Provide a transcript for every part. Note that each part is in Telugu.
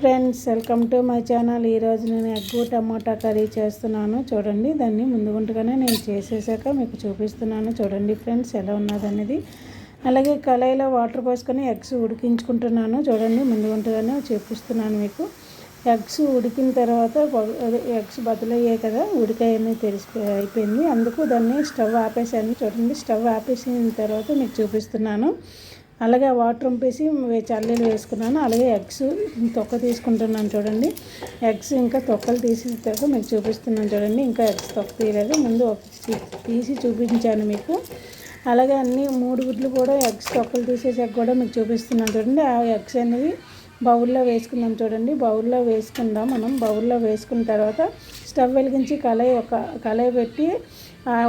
Friends welcome to my channel. ఈరోజు నేను ఎగ్గు టమాటా కర్రీ చేస్తున్నాను. చూడండి దాన్ని ముందుగుంటగానే నేను చేసేసాక మీకు చూపిస్తున్నాను. చూడండి ఫ్రెండ్స్ ఎలా ఉన్నదనేది అలాగే కళాయిలో వాటర్ పోసుకొని ఎగ్స్ ఉడికించుకుంటున్నాను. చూడండి ముందుగుంటగానే చూపిస్తున్నాను మీకు. ఎగ్స్ ఉడికిన తర్వాత ఎగ్స్ బదులయ్యాయి కదా ఉడికాయని తెలిసి అయిపోయింది. అందుకు దాన్ని స్టవ్ ఆపేసాను చూడండి స్టవ్ ఆపేసిన తర్వాత మీకు చూపిస్తున్నాను. అలాగే వాటర్ వంపేసి చల్లీలు వేసుకున్నాను. అలాగే ఎగ్స్ తొక్క తీసుకుంటున్నాను చూడండి. ఎగ్స్ ఇంకా తొక్కలు తీసి మీకు చూపిస్తున్నాను చూడండి. ఇంకా ఎగ్స్ తొక్క తీయలేదు. ముందు తీసి చూపించాను మీకు. అలాగే అన్ని మూడు గుడ్లు కూడా ఎగ్స్ తొక్కలు తీసేసాక కూడా మీకు చూపిస్తున్నాను చూడండి. ఆ ఎగ్స్ అనేవి బౌల్లో వేసుకుందాం చూడండి. బౌల్లో వేసుకుందాం మనం. బౌల్లో వేసుకున్న తర్వాత స్టవ్ వెలిగించి కళాయి ఒక కళాయి పెట్టి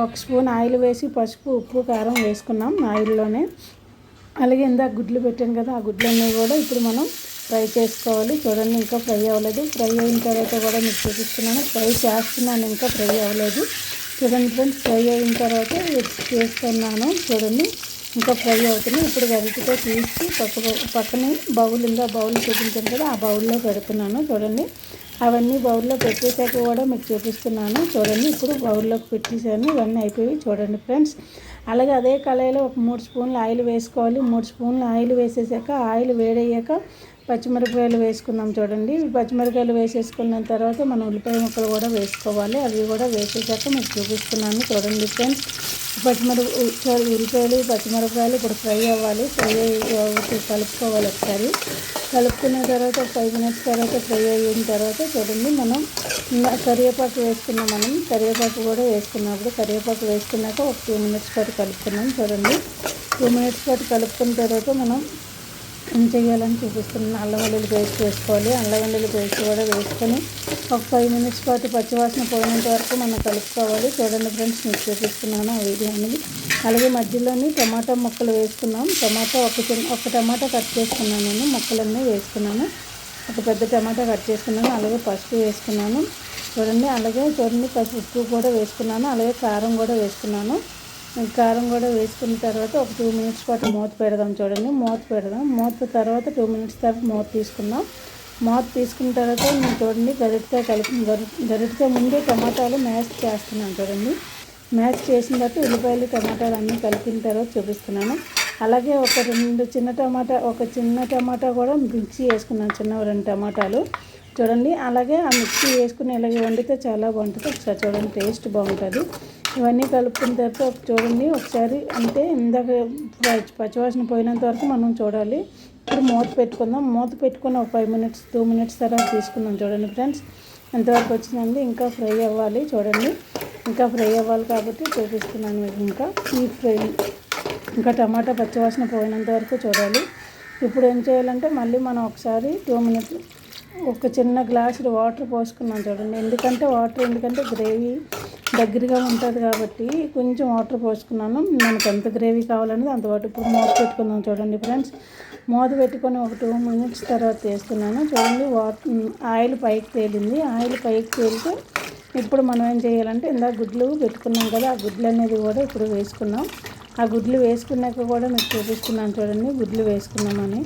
ఒక స్పూన్ ఆయిల్ వేసి పసుపు ఉప్పు కారం వేసుకున్నాం ఆయిల్లోనే. అలాగే ఇందాక గుడ్లు పెట్టాను కదా ఆ గుడ్లన్నీ కూడా ఇప్పుడు మనం ఫ్రై చేసుకోవాలి. చూడండి ఇంకా ఫ్రై అవ్వలేదు. ఫ్రై అయిన తర్వాత కూడా మీకు చూపిస్తున్నాను. ఫ్రై చేస్తున్నాను ఇంకా ఫ్రై అవ్వలేదు. చూడండి ఫ్రెండ్స్ ఫ్రై అయిన తర్వాత చేస్తున్నాను. చూడండి ఇంకా ఫ్రై అవుతుంది ఇప్పుడు గరిటితో తీసి పక్క పక్కనే బౌల్ ఉందా బౌల్ చూపించాను కదా ఆ బౌల్లో పెడుతున్నాను. చూడండి అవన్నీ బౌల్లో పెట్టేశాక కూడా మీకు చూపిస్తున్నాను. చూడండి ఇప్పుడు బౌల్లోకి పెట్టేశాను. ఇవన్నీ అయిపోయి చూడండి ఫ్రెండ్స్ అలాగే అదే కళాయిలో ఒక మూడు స్పూన్లు ఆయిల్ వేసుకోవాలి. మూడు స్పూన్లు ఆయిల్ వేసేసాక ఆయిల్ వేడయ్యాక పచ్చిమిరపకాయలు వేసుకుందాం చూడండి. పచ్చిమిరపకాయలు వేసేసుకున్న తర్వాత మనం ఉల్లిపాయ ముక్కలు కూడా వేసుకోవాలి. అవి కూడా వేసేసాక మీకు చూపిస్తున్నాను చూడండి ఫ్రెండ్స్. పచ్చిమిరప ఉల్లిపాయలు పచ్చిమిరపకాయలు ఇప్పుడు ఫ్రై అవ్వాలి. ఫ్రై కలుపుకోవాలి ఒకసారి. కలుపుకున్న తర్వాత ఫైవ్ మినిట్స్ తర్వాత ఫ్రై అయిన తర్వాత చూడండి మనం కరివేపాకు వేసుకున్నాం మనం. కరివేపాకు కూడా వేసుకున్నప్పుడు కరివేపాకు వేసుకున్నాక ఒక టూ మినిట్స్ పాటు కలుపుకున్నాం చూడండి. టూ మినిట్స్ పాటు కలుపుకున్న తర్వాత మనం ఏం చేయాలని చూపిస్తున్నాను అల్లం వెల్లుల్లి పేస్ట్ వేసుకోవాలి. అల్లం వెల్లుల్లి పేస్ట్ కూడా వేసుకొని ఒక ఫైవ్ మినిట్స్ పాటు పచ్చివాసన పోయినంత వరకు మనం కలుపుకోవాలి. చూడండి ఫ్రెండ్స్ మీకు చూపిస్తున్నాను ఆ వీడియో అనేది. అలాగే మధ్యలోని టమాటా ముక్కలు వేసుకున్నాం. టమాటా ఒక చిన్న ఒక టమాటా కట్ చేసుకున్నాను నేను. ముక్కలన్నీ వేసుకున్నాను. ఒక పెద్ద టమాటా కట్ చేసుకున్నాను. అలాగే పసుపు వేసుకున్నాను. చూడండి అలాగే చూడండి పసుపు కూడా వేసుకున్నాను. అలాగే కారం కూడా వేసుకున్నాను. కారం కూడా వేసుకున్న తర్వాత ఒక టూ మినిట్స్ పాటు మూత పెడదాం చూడండి. మూత పెడదాం. మూత తర్వాత టూ మినిట్స్ తర్వాత మూత తీసుకుందాం. మూత తీసుకున్న తర్వాత నేను చూడండి గరిటితో కలిపి గరిటతో ముందే టమాటాలు మ్యాష్ చేస్తున్నాను చూడండి. మ్యాష్ చేసిన తర్వాత ఉల్లిపాయలు టమాటాలు అన్నీ కలిపిన తర్వాత చూపిస్తున్నాను. అలాగే ఒక రెండు చిన్న టమాటా ఒక చిన్న టమాటా కూడా మిక్సీ వేసుకున్నాను చిన్న రెండు టమాటాలు. చూడండి అలాగే ఆ మిక్సీ వేసుకుని ఇలాగే వండితే చాలా బాగుంటుంది. ఒకసారి చూడండి టేస్ట్ బాగుంటుంది. ఇవన్నీ కలుపుకున్న తర్వాత చూడండి ఒకసారి అంటే ఇందాక పచ్చివాసన పోయినంత వరకు మనం చూడాలి. ఇప్పుడు మూత పెట్టుకుందాం. మూత పెట్టుకుని ఒక ఫైవ్ మినిట్స్ టూ మినిట్స్ తర్వాత తీసుకుందాం చూడండి ఫ్రెండ్స్. ఎంతవరకు వచ్చిందండి? ఇంకా ఫ్రై అవ్వాలి చూడండి. ఇంకా ఫ్రై అవ్వాలి కాబట్టి చూపిస్తున్నాను మీకు ఇంకా. ఈ ఫ్రై ఇంకా టమాటా పచ్చివాసన పోయినంత వరకు చూడాలి. ఇప్పుడు ఏం చేయాలంటే మళ్ళీ మనం ఒకసారి టూ మినిట్స్ ఒక చిన్న గ్లాసులు వాటర్ పోసుకున్నాం చూడండి. ఎందుకంటే వాటర్ ఎందుకంటే గ్రేవీ దగ్గరగా ఉంటుంది కాబట్టి కొంచెం వాటర్ పోసుకున్నాను. మనకు ఎంత గ్రేవీ కావాలనేది అంత ఇప్పుడు మూత పెట్టుకుందాం చూడండి ఫ్రెండ్స్. మూత పెట్టుకొని ఒక టూ మినిట్స్ తర్వాత వేస్తున్నాను. చూడండి వాటర్ ఆయిల్ పైకి తేలింది. ఆయిల్ పైకి తేలితే ఇప్పుడు మనం ఏం చేయాలంటే ఇందాక గుడ్లు పెట్టుకున్నాం కదా ఆ గుడ్లు అనేది కూడా ఇప్పుడు వేసుకున్నాం ఆ గుడ్లు వేసుకున్నాక కూడా మీకు చూపిస్తున్నాను చూడండి. గుడ్లు వేసుకున్నామని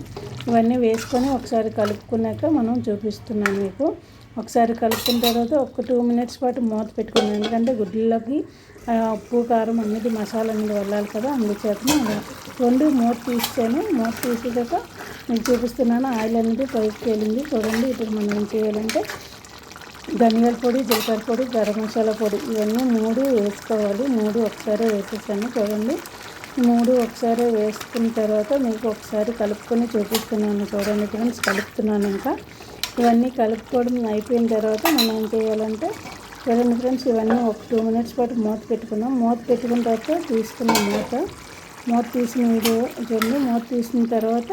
ఇవన్నీ వేసుకొని ఒకసారి కలుపుకున్నాక మనం చూపిస్తున్నాను మీకు. ఒకసారి కలుపుకున్న తర్వాత ఒక టూ మినిట్స్ పాటు మూత పెట్టుకున్నాను ఎందుకంటే గుడ్లలోకి ఉప్పు కారం అన్నిటి మసాలా అనేది వెళ్ళాలి కదా. అందుచేతనే రెండు మూత తీసాను మూత తీసేదాక నేను చూపిస్తున్నాను ఆయిల్ అనేది పైకి తేలింది చూడండి. ఇప్పుడు మనం ఏం చేయాలంటే ధనియాల పొడి జీలకర్ర పొడి గరం మసాలా పొడి ఇవన్నీ మూడు వేసుకోవాలి. మూడు ఒకసారి వేసేసాను చూడండి. మూడు ఒకసారి వేసుకున్న తర్వాత మీకు ఒకసారి కలుపుకొని చూపిస్తున్నాను చూడండి ఫ్రెండ్స్. కలుపుతున్నాను ఇంకా. ఇవన్నీ కలుపుకోవడం అయిపోయిన తర్వాత మనం ఏం చేయాలంటే చూడండి ఫ్రెండ్స్ ఇవన్నీ ఒక టూ మినిట్స్ పాటు మూత పెట్టుకుందాం. మూత పెట్టుకున్న తర్వాత తీసుకున్నాం మూత. మూత తీసిన వీడియో చూడండి. మూత తీసిన తర్వాత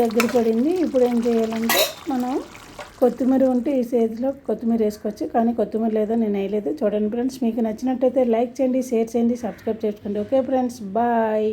దగ్గర పడింది. ఇప్పుడు ఏం చేయాలంటే మనం కొత్తిమీర ఉంటే ఈ సేజ్లో కొత్తిమీర వేసుకోవచ్చు. కానీ కొత్తిమీర లేదో నేను వేయలేదు. చూడండి ఫ్రెండ్స్ మీకు నచ్చినట్టయితే లైక్ చేయండి షేర్ చేయండి సబ్స్క్రైబ్ చేసుకోండి. Okay friends bye.